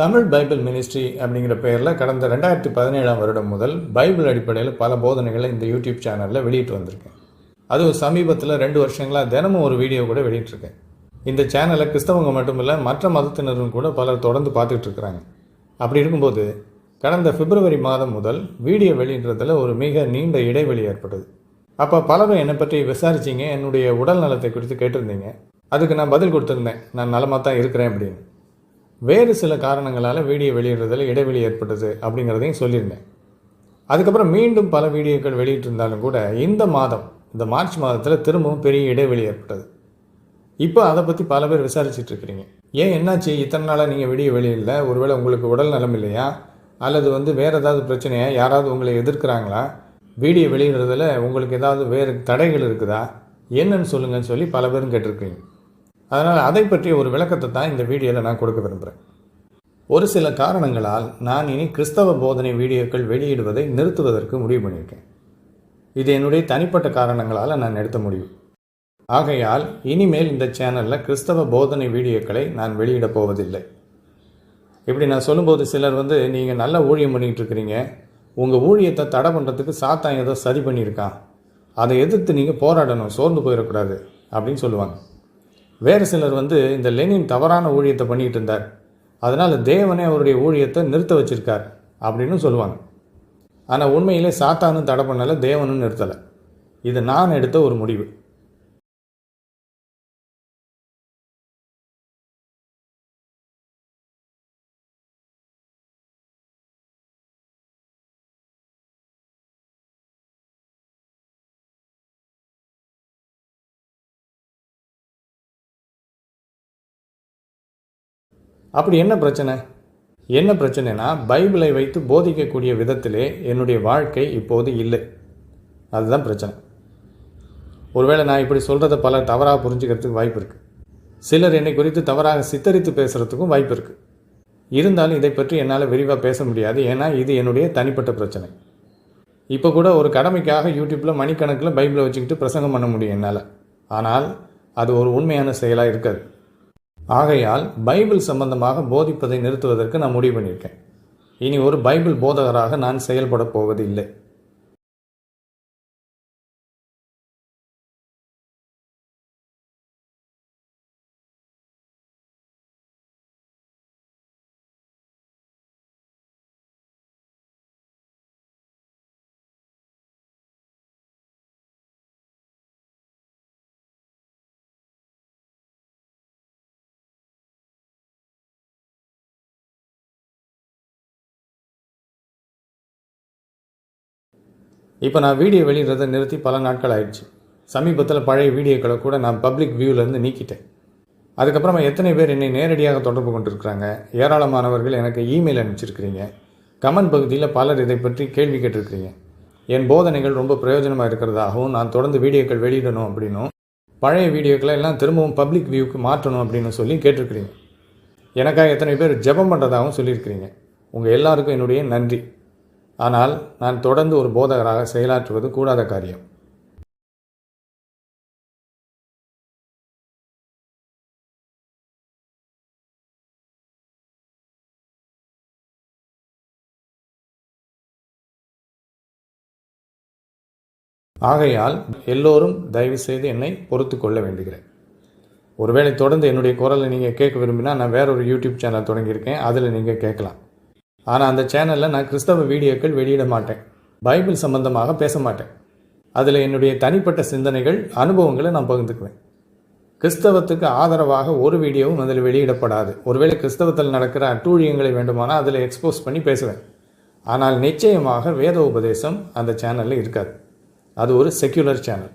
Tamil Bible ministry அப்படிங்கிற பெயரில் கடந்த ரெண்டாயிரத்தி பதினேழாம் வருடம் முதல் பைபிள் அடிப்படையில் பல போதனைகளை இந்த யூடியூப் சேனலில் வெளியிட்டு வந்திருக்கேன். அதுவும் சமீபத்தில் ரெண்டு வருஷங்களாக தினமும் ஒரு வீடியோ கூட வெளியிட்டிருக்கேன். இந்த சேனலை கிறிஸ்தவங்க மட்டும் இல்லை மற்ற மதத்தினரும் கூட பலர் தொடர்ந்து பார்த்துக்கிட்டு இருக்கிறாங்க. அப்படி இருக்கும்போது கடந்த பிப்ரவரி மாதம் முதல் வீடியோ வெளியிடுறதுல ஒரு மிக நீண்ட இடைவெளி ஏற்பட்டது. அப்போ பலரும் என்னை பற்றி விசாரிச்சிங்க என்னுடைய உடல் நலத்தை குறித்து கேட்டிருந்தீங்க. அதுக்கு நான் பதில் கொடுத்துருந்தேன். நான் நலமாக தான் இருக்கிறேன் அப்படின்னு. வேறு சில காரணங்களால் வீடியோ வெளியிடுறதில் இடைவெளி ஏற்பட்டது அப்படிங்கிறதையும் சொல்லியிருந்தேன். அதுக்கப்புறம் மீண்டும் பல வீடியோக்கள் வெளியிட்டிருந்தாலும் கூட இந்த மாதம் இந்த மார்ச் மாதத்தில் திரும்பவும் பெரிய இடைவெளி ஏற்பட்டது. இப்போ அதை பற்றி பல பேர் விசாரிச்சுட்டு இருக்கிறீங்க. ஏன் என்னாச்சு? இத்தனை நாளாக நீங்கள் வீடியோ வெளியிடல? ஒருவேளை உங்களுக்கு உடல் நலம் இல்லையா? அல்லது வந்து வேறு ஏதாவது பிரச்சனையா? யாராவது உங்களை எதிர்க்கிறாங்களா? வீடியோ வெளியிடுறதில் உங்களுக்கு ஏதாவது வேறு தடைகள் இருக்குதா? என்னன்னு சொல்லுங்கன்னு சொல்லி பல பேரும் கேட்டிருக்கீங்க. அதனால் அதை பற்றிய ஒரு விளக்கத்தை தான் இந்த வீடியோவில் நான் கொடுக்க விரும்புகிறேன் ஒரு சில காரணங்களால் நான் இனி கிறிஸ்தவ போதனை வீடியோக்கள் வெளியிடுவதை நிறுத்துவதற்கு முடிவு பண்ணியிருக்கேன். இது என்னுடைய தனிப்பட்ட காரணங்களால் நான் எடுத்த முடிவு ஆகையால் இனிமேல் இந்த சேனலில் கிறிஸ்தவ போதனை வீடியோக்களை நான் வெளியிடப் போவதில்லை. இப்படி நான் சொல்லும்போது சிலர் வந்து நீங்கள் நல்ல ஊழியம் பண்ணிகிட்டு இருக்கிறீங்க உங்கள் ஊழியத்தை தடை பண்ணுறதுக்கு சாத்தான் ஏதோ சரி பண்ணியிருக்கான். அதை எதிர்த்து நீங்கள் போராடணும் சோர்ந்து போயிடக்கூடாது. அப்படின்னு சொல்லுவாங்க. வேறு சிலர் வந்து இந்த லெனின் தவறான ஊழியத்தை பண்ணிகிட்டு இருந்தார். அதனால் தேவனே அவருடைய ஊழியத்தை நிறுத்த வச்சிருக்கார் அப்படின்னு சொல்லுவாங்க. ஆனால் உண்மையிலே சாத்தானும் தடை பண்ணலை தேவனும் நிறுத்தலை. இது நான் எடுத்த ஒரு முடிவு. அப்படி என்ன பிரச்சனை? என்ன பிரச்சனைனா பைபிளை வைத்து போதிக்கக்கூடிய விதத்திலே என்னுடைய வாழ்க்கை இப்போது இல்லை. அதுதான் பிரச்சனை. ஒருவேளை நான் இப்படி சொல்கிறத பலர் தவறாக புரிஞ்சுக்கிறதுக்கு வாய்ப்பு இருக்குது சிலர் என்னை குறித்து தவறாக சித்தரித்து பேசுகிறதுக்கும் வாய்ப்பு இருக்குது இருந்தாலும் இதை பற்றி என்னால் விரிவாக பேச முடியாது. ஏன்னா இது என்னுடைய தனிப்பட்ட பிரச்சனை. இப்போ கூட ஒரு கடமைக்காக யூடியூப்பில் மணிக்கணக்கில் பைபிளை வச்சுக்கிட்டு பிரசங்கம் பண்ண முடியும் என்னால். ஆனால் அது ஒரு உண்மையான செயலாக இருக்காது. ஆகையால் பைபிள் சம்பந்தமாக போதிப்பதை நிறுத்துவதற்கு நான் முடிவு பண்ணியிருக்கேன். இனி ஒரு பைபிள் போதகராக நான் செயல்பட போவதில்லை. இப்போ நான் வீடியோ வெளியிடுறதை நிறுத்தி பல நாட்கள் ஆயிடுச்சு. சமீபத்தில் பழைய வீடியோக்களை கூட நான் பப்ளிக் வியூவிலேருந்து நீக்கிட்டேன். அதுக்கப்புறமா எத்தனை பேர் என்னை நேரடியாக தொடர்பு கொண்டிருக்கிறாங்க? ஏராளமானவர்கள் எனக்கு இமெயில் அனுப்பிச்சிருக்கிறீங்க. கமெண்ட் பகுதியில் பலர் இதை பற்றி கேள்வி கேட்டிருக்கிறீங்க. என் போதனைகள் ரொம்ப பிரயோஜனமாக இருக்கிறதாகவும் நான் தொடர்ந்து வீடியோக்கள் வெளியிடணும் அப்படின்னும் பழைய வீடியோக்களை எல்லாம் திரும்பவும் பப்ளிக் வியூக்கு மாற்றணும் அப்படின்னு சொல்லி கேட்டிருக்கிறீங்க. எனக்காக எத்தனை பேர் ஜெபம் பண்ணுறதாகவும் சொல்லியிருக்கிறீங்க. உங்கள் எல்லாருக்கும் என்னுடைய நன்றி. ஆனால் நான் தொடர்ந்து ஒரு போதகராக செயலாற்றுவது கூடாத காரியம். ஆகையால் எல்லோரும் தயவு செய்து என்னை பொறுத்து கொள்ள வேண்டுகிறேன். ஒருவேளை தொடர்ந்து என்னுடைய குரலை நீங்கள் கேட்க விரும்பினா நான் வேற ஒரு யூடியூப் சேனல் தொடங்கியிருக்கேன். அதில் நீங்கள் கேட்கலாம். ஆனால் அந்த சேனலில் நான் கிறிஸ்தவ வீடியோக்கள் வெளியிட மாட்டேன். பைபிள் சம்பந்தமாக பேச மாட்டேன். அதில் என்னுடைய தனிப்பட்ட சிந்தனைகள் அனுபவங்களை நான் பகிர்ந்துக்குவேன். கிறிஸ்தவத்துக்கு ஆதரவாக ஒரு வீடியோவும் அதில் வெளியிடப்படாது. ஒருவேளை கிறிஸ்தவத்தில் நடக்கிற அட்டூழியங்களை வேண்டுமானால் அதில் எக்ஸ்போஸ் பண்ணி பேசுவேன். ஆனால் நிச்சயமாக வேத உபதேசம் அந்த சேனலில் இருக்காது. அது ஒரு செக்யுலர் சேனல்